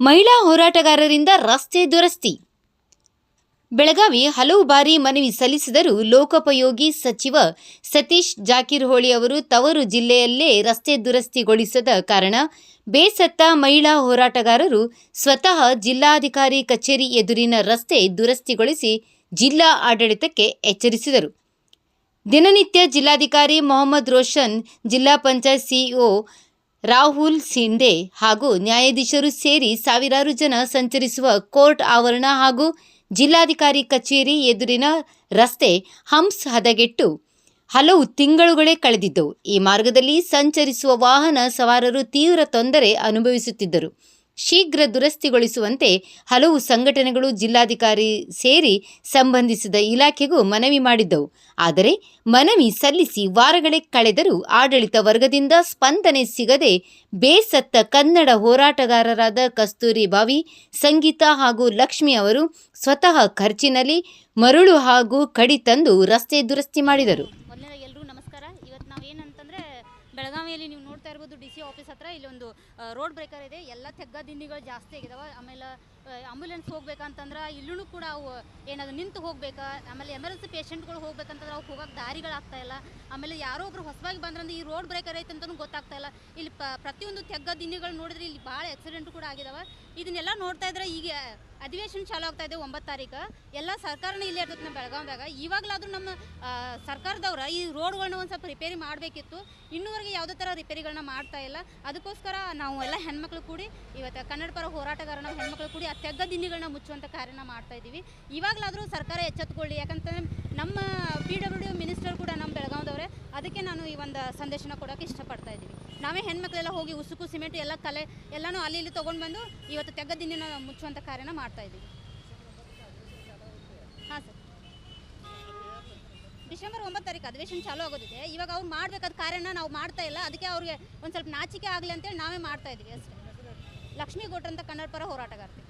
ಮಹಿಳಾ ಹೋರಾಟಗಾರರಿಂದ ರಸ್ತೆ ದುರಸ್ತಿ. ಬೆಳಗಾವಿ ಹಲವು ಬಾರಿ ಮನವಿ ಸಲ್ಲಿಸಿದರೂ ಲೋಕೋಪಯೋಗಿ ಸಚಿವ ಸತೀಶ್ ಜಾಕಿರ್ಹೊಳಿ ಅವರು ತವರು ಜಿಲ್ಲೆಯಲ್ಲೇ ರಸ್ತೆ ದುರಸ್ತಿಗೊಳಿಸದ ಕಾರಣ ಬೇಸತ್ತ ಮಹಿಳಾ ಹೋರಾಟಗಾರರು ಸ್ವತಃ ಜಿಲ್ಲಾಧಿಕಾರಿ ಕಚೇರಿ ಎದುರಿನ ರಸ್ತೆ ದುರಸ್ತಿಗೊಳಿಸಿ ಜಿಲ್ಲಾ ಆಡಳಿತಕ್ಕೆ ಎಚ್ಚರಿಸಿದರು. ದಿನನಿತ್ಯ ಜಿಲ್ಲಾಧಿಕಾರಿ ಮೊಹಮ್ಮದ್ ರೋಷನ್, ಜಿಲ್ಲಾ ಪಂಚಾಯತ್ ಸಿಇಒ ರಾಹುಲ್ ಸಿಂಡೆ ಹಾಗೂ ನ್ಯಾಯಾಧೀಶರು ಸೇರಿ ಸಾವಿರಾರು ಜನ ಸಂಚರಿಸುವ ಕೋರ್ಟ್ ಆವರಣ ಹಾಗೂ ಜಿಲ್ಲಾಧಿಕಾರಿ ಕಚೇರಿ ಎದುರಿನ ರಸ್ತೆ ಹಂಪ್ಸ್ ಹದಗೆಟ್ಟು ಹಲವು ತಿಂಗಳುಗಳೇ ಕಳೆದಿದ್ದವು ಈ ಮಾರ್ಗದಲ್ಲಿ ಸಂಚರಿಸುವ ವಾಹನ ಸವಾರರು ತೀವ್ರ ತೊಂದರೆ ಅನುಭವಿಸುತ್ತಿದ್ದರು. ಶೀಘ್ರ ದುರಸ್ತಿಗೊಳಿಸುವಂತೆ ಹಲವು ಸಂಘಟನೆಗಳು ಜಿಲ್ಲಾಧಿಕಾರಿ ಸೇರಿ ಸಂಬಂಧಿಸಿದ ಇಲಾಖೆಗೂ ಮನವಿ ಮಾಡಿದ್ದವು. ಆದರೆ ಮನವಿ ಸಲ್ಲಿಸಿ ವಾರಗಳೇ ಕಳೆದರೂ ಆಡಳಿತ ವರ್ಗದಿಂದ ಸ್ಪಂದನೆ ಸಿಗದೆ ಬೇಸತ್ತ ಕನ್ನಡ ಹೋರಾಟಗಾರರಾದ ಕಸ್ತೂರಿ ಬಾವಿ, ಸಂಗೀತ ಹಾಗೂ ಲಕ್ಷ್ಮಿ ಅವರು ಸ್ವತಃ ಖರ್ಚಿನಲ್ಲಿ ಮರಳು ಹಾಗೂ ಕಡಿ ತಂದು ರಸ್ತೆ ದುರಸ್ತಿ ಮಾಡಿದರು. ನಮಸ್ಕಾರ. ಇವತ್ತು ನಾವು ಏನಂತಂದ್ರೆ ಬೆಳಗಾವಿಯಲ್ಲಿ ನೀವು ನೋಡ್ತಾ ಇರ್ಬೋದು ಡಿ ಸಿ ಆಫೀಸ್ ಹತ್ರ. ಇಲ್ಲೊಂದು ರೋಡ್ ಬ್ರೇಕರ್ ಇದೆ. ಎಲ್ಲ ತೆಗ್ಗ ದಿನ್ನಿಗಳು ಜಾಸ್ತಿ ಆಗಿದಾವೆ. ಆಮೇಲೆ ಆಂಬುಲೆನ್ಸ್ ಹೋಗ್ಬೇಕಂತಂದ್ರೆ ಇಲ್ಲೂ ಕೂಡ ಅವು ಏನಾದ್ರು ನಿಂತು ಹೋಗ್ಬೇಕಾ? ಆಮೇಲೆ ಎಮರ್ಜೆನ್ಸಿ ಪೇಷಂಟ್ಗಳು ಹೋಗ್ಬೇಕಂತಂದ್ರೆ ಅವ್ಕೆ ಹೋಗಕ್ಕೆ ದಾರಿಗಳಾಗ್ತಾ ಇಲ್ಲ. ಆಮೇಲೆ ಯಾರೋ ಒಬ್ರು ಹೊಸದಾಗಿ ಬಂದ್ರಂದ್ರೆ ಈ ರೋಡ್ ಬ್ರೇಕರ್ ಐತೆ ಅಂತಲೂ ಗೊತ್ತಾಗ್ತಾ ಇಲ್ಲ. ಇಲ್ಲಿ ಪ್ರತಿಯೊಂದು ತೆಗ್ಗ ದಿನ್ನಿಗಳು ನೋಡಿದ್ರೆ ಇಲ್ಲಿ ಭಾಳ ಆಕ್ಸಿಡೆಂಟ್ ಕೂಡ ಆಗಿದಾವೆ. ಇದನ್ನೆಲ್ಲ ನೋಡ್ತಾ ಇದ್ರೆ ಈಗ ಅಧಿವೇಶನ ಚಾಲು ಆಗ್ತಾ ಇದೆ ಒಂಬತ್ತು ತಾರೀಕು. ಎಲ್ಲ ಸರ್ಕಾರನೇ ಇಲ್ಲೇ ಇರ್ತೈತೆ ನಮ್ಮ ಬೆಳಗಾವ್ದಾಗ ಇವಾಗಲಾದರೂ ನಮ್ಮ ಸರ್ಕಾರದವ್ರ ಈ ರೋಡ್ಗಳನ್ನ ಒಂದು ಸ್ವಲ್ಪ ರಿಪೇರಿ ಮಾಡಬೇಕಿತ್ತು. ಇನ್ನೂವರೆಗೆ ಯಾವುದೇ ಥರ ರಿಪೇರಿಗಳನ್ನ ಮಾಡ್ತಾ ಇಲ್ಲ. ಅದಕ್ಕೋಸ್ಕರ ನಾವು ಎಲ್ಲ ಹೆಣ್ಮಕ್ಳು ಕೂಡಿ ಇವತ್ತು ಕನ್ನಡ ಪರ ಹೋರಾಟಗಾರ ನಾವು ಹೆಣ್ಮಕ್ಳು ಕೂಡಿ ಆ ತೆಗ್ಗ ಮುಚ್ಚುವಂಥ ಕಾರ್ಯನ ಮಾಡ್ತಾ ಇದ್ದೀವಿ. ಇವಾಗಲಾದರೂ ಸರ್ಕಾರ ಎಚ್ಚೆತ್ಕೊಳ್ಳಿ. ಯಾಕಂತಂದ್ರೆ ನಮ್ಮ ಪಿ ಡಬ್ಲ್ಯೂ ಮಿನಿಸ್ಟರ್ ಕೂಡ ನಮ್ಮ ಬೆಳಗಾವ್ದವ್ರೆ. ಅದಕ್ಕೆ ನಾನು ಈ ಒಂದು ಸಂದೇಶನ ಕೊಡೋಕ್ಕೆ ಇಷ್ಟಪಡ್ತಾ ಇದ್ದೀವಿ ನಾವೇ ಹೆಣ್ಮಕ್ಳೆಲ್ಲ ಹೋಗಿ ಉಸುಕು, ಸಿಮೆಂಟ್ ಎಲ್ಲ ಕಲೆ ಎಲ್ಲನೂ ಅಲ್ಲಿ ಇಲ್ಲಿ ತೊಗೊಂಡು ಬಂದು ಇವತ್ತು ತೆಗ್ಗ ದಿನ್ನಿನ ಮುಚ್ಚುವಂಥ ಕಾರ್ಯನ ಮಾಡ್ತಾ ಇದ್ದೀವಿ ಹಾಂ ಸರ್ ತಾರೀಕು ಅಧಿವೇಶನ ಚಾಲೂ ಆಗೋದಿದೆ. ಇವಾಗ ಅವ್ರು ಮಾಡಬೇಕಾದ ಕಾರ್ಯನ ನಾವು ಮಾಡ್ತಾ ಇಲ್ಲ. ಅದಕ್ಕೆ ಅವ್ರಿಗೆ ಒಂದು ಸ್ವಲ್ಪ ನಾಚಿಕೆ ಆಗಲಿ ಅಂತೇಳಿ ನಾವೇ ಮಾಡ್ತಾ ಇದ್ದೀವಿ ಅಷ್ಟೇ. ಲಕ್ಷ್ಮೀ ಅಂತ ಕನ್ನಡ ಪರ ಹೋರಾಟಗಾರ್ತಿ.